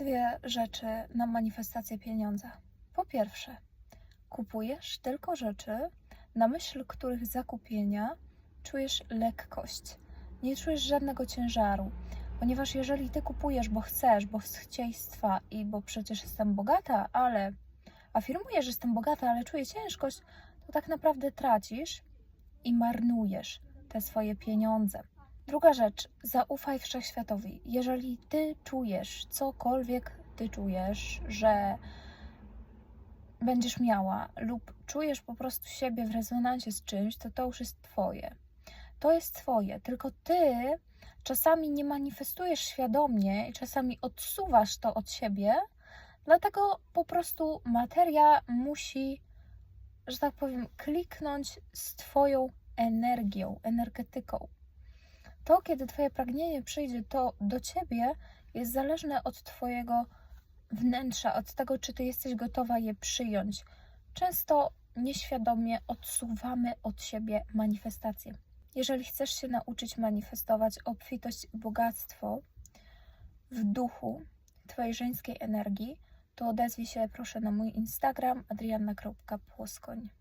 dwie rzeczy na manifestację pieniądza. Po pierwsze, kupujesz tylko rzeczy, na myśl których zakupienia czujesz lekkość. Nie czujesz żadnego ciężaru, ponieważ jeżeli ty kupujesz, bo chcesz, bo z chcieństwa i bo przecież jestem bogata, ale afirmujesz, że jestem bogata, ale czuję ciężkość, to tak naprawdę tracisz i marnujesz te swoje pieniądze. Druga rzecz, zaufaj wszechświatowi. Jeżeli ty czujesz cokolwiek ty czujesz, że będziesz miała lub czujesz po prostu siebie w rezonansie z czymś, to to już jest twoje. To jest twoje, tylko ty czasami nie manifestujesz świadomie i czasami odsuwasz to od siebie, dlatego po prostu materia musi, że tak powiem, kliknąć z twoją energią, energetyką. To, kiedy twoje pragnienie przyjdzie to do ciebie, jest zależne od twojego wnętrza, od tego, czy ty jesteś gotowa je przyjąć. Często nieświadomie odsuwamy od siebie manifestacje. Jeżeli chcesz się nauczyć manifestować obfitość i bogactwo w duchu twojej żeńskiej energii, to odezwij się proszę na mój Instagram adrianna.płoskoń.